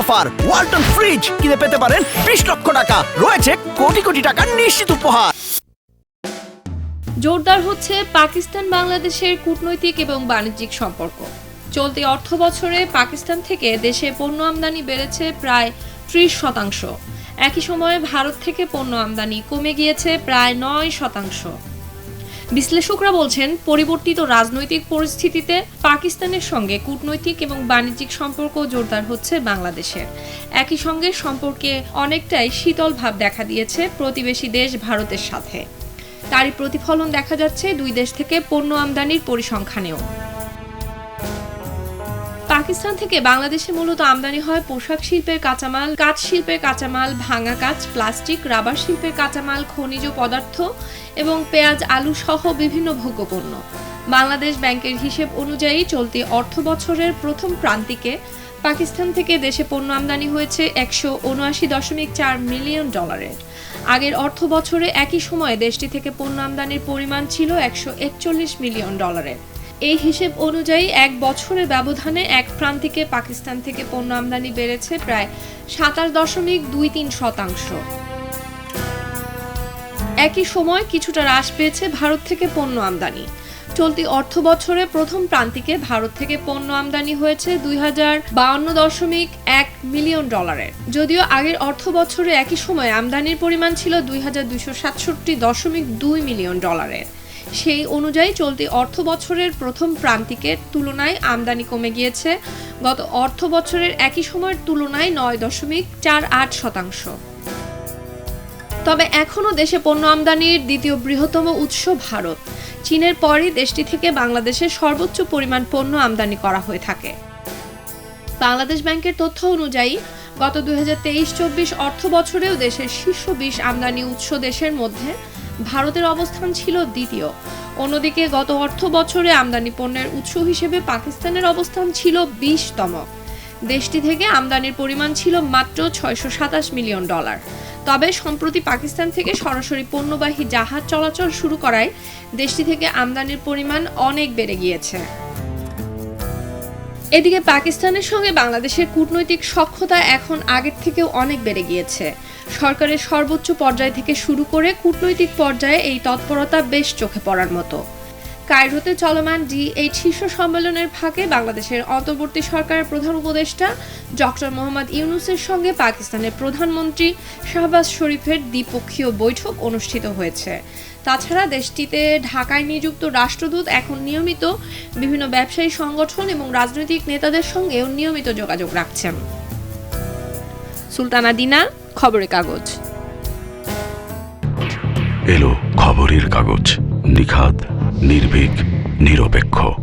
Offer. Walton fridge কিনে পেতে পারেন বিশ লক্ষ টাকা। রয়েছে কোটি কোটি টাকার নিশ্চিত উপহার। জোরদার হচ্ছে পাকিস্তান, বাংলাদেশের কূটনৈতিক এবং বাণিজ্যিক সম্পর্ক। চলতি অর্থ বছরে পাকিস্তান থেকে দেশে পণ্য আমদানি বেড়েছে প্রায় ত্রিশ শতাংশ। একই সময়ে ভারত থেকে পণ্য আমদানি কমে গিয়েছে প্রায় নয় শতাংশ। বিশ্লেষকরা বলছেন, পরিবর্তিত রাজনৈতিক পরিস্থিতিতে পাকিস্তানের সঙ্গে কূটনৈতিক এবং বাণিজ্যিক সম্পর্ক জোরদার হচ্ছে বাংলাদেশের। একই সঙ্গে সম্পর্কে অনেকটাই শীতল ভাব দেখা দিয়েছে প্রতিবেশী দেশ ভারতের সাথে। তারই প্রতিফলন দেখা যাচ্ছে দুই দেশ থেকে পণ্য আমদানির পরিসংখ্যানেও। পাকিস্তান থেকে বাংলাদেশে মূলত আমদানি হয় পোশাক শিল্পের কাঁচামাল, কাঠ শিল্পের কাঁচামাল, ভাঙা কাঁচ প্লাস্টিক, রাবার শিল্পের কাঁচামাল, খনিজ পদার্থ এবং পেঁয়াজ, আলু সহ বিভিন্ন ভোগ্যপণ্য। বাংলাদেশ ব্যাংকের হিসেব অনুযায়ী চলতি অর্থ বছরের প্রথম প্রান্তিকে পাকিস্তান থেকে দেশে পণ্য আমদানি হয়েছে একশো উনআশি দশমিক চার মিলিয়ন ডলারের আগের অর্থ বছরে একই সময়ে দেশটি থেকে পণ্য আমদানির পরিমাণ ছিল একশো একচল্লিশ মিলিয়ন ডলারের এই হিসেব অনুযায়ী এক বছরের ব্যবধানে এক প্রান্তিকে পাকিস্তান থেকে পণ্য আমদানি বেড়েছে প্রায় সাতাশ দশমিক দুই তিন শতাংশ। একই সময় কিছুটা হ্রাস পেয়েছে ভারত থেকে পণ্য আমদানি। চলতি অর্থ বছরে প্রথম প্রান্তিকে ভারত থেকে পণ্য আমদানি হয়েছে দুই হাজার বাউন্ন দশমিক এক মিলিয়ন ডলারের। যদিও আগের অর্থ বছরে একই সময় আমদানির পরিমাণ ছিল দুই হাজার দুইশো সাতষট্টি দশমিক দুই মিলিয়ন ডলারের। সেই অনুযায়ী চলতি অর্থ বছরের প্রথম প্রান্তিকের তুলনায় আমদানি কমে গিয়েছে। গত অর্থ বছরের একই সময়ের তুলনায় নয় দশমিক চার আট শতাংশ। তবে এখনও দেশে পণ্য আমদানির দ্বিতীয় বৃহত্তম উৎস ভারত। চীনের পরই দেশটি থেকে বাংলাদেশের সর্বোচ্চ পরিমাণ পণ্য আমদানি করা হয়ে থাকে। বাংলাদেশ ব্যাংকের তথ্য অনুযায়ী, গত দুই হাজার তেইশ চব্বিশ অর্থ বছরেও দেশের শীর্ষ বিশ আমদানি উৎস দেশের মধ্যে ভারতের অবস্থান ছিল দ্বিতীয়। অন্যদিকে গত অর্থ বছরে আমদানি পণ্যের উৎস হিসেবে পাকিস্তানের অবস্থান ছিল বিশতম। দেশটি থেকে আমদানির পরিমাণ ছিল মাত্র ছয়শো সাতাশ মিলিয়ন ডলার। তবে সম্প্রতি পাকিস্তান থেকে সরাসরি পণ্যবাহী জাহাজ চলাচল শুরু করায় দেশটি থেকে আমদানির পরিমাণ অনেক বেড়ে গিয়েছে। এদিকে পাকিস্তানের সঙ্গে বাংলাদেশের কূটনৈতিক সক্ষতা এখন আগের থেকেও অনেক বেড়ে গিয়েছে। সরকারের সর্বোচ্চ পর্যায় থেকে শুরু করে কূটনৈতিক পর্যায়ে এই তৎপরতা বেশ চোখে পড়ার মতো। কায়রোতে চলমান ডি এইট শীর্ষ সম্মেলনের ফাঁকে বাংলাদেশের অন্তর্বর্তী সরকারের প্রধান উপদেষ্টা ডক্টর মোহাম্মদ ইউনুসের সঙ্গে পাকিস্তানের প্রধানমন্ত্রী শাহবাজ শরীফের দ্বিপক্ষীয় বৈঠক অনুষ্ঠিত হয়েছে। তাছাড়া দেশটিতে ঢাকায় নিযুক্ত রাষ্ট্রদূত এখন নিয়মিত বিভিন্ন ব্যবসায়ী সংগঠন এবং রাজনৈতিক নেতাদের সঙ্গেও নিয়মিত যোগাযোগ রাখছেন। সুলতানা দিনা, খবরের কাগজ। এলো খবরের কাগজ নিখাদ নির্ভীক, নিরপেক্ষ।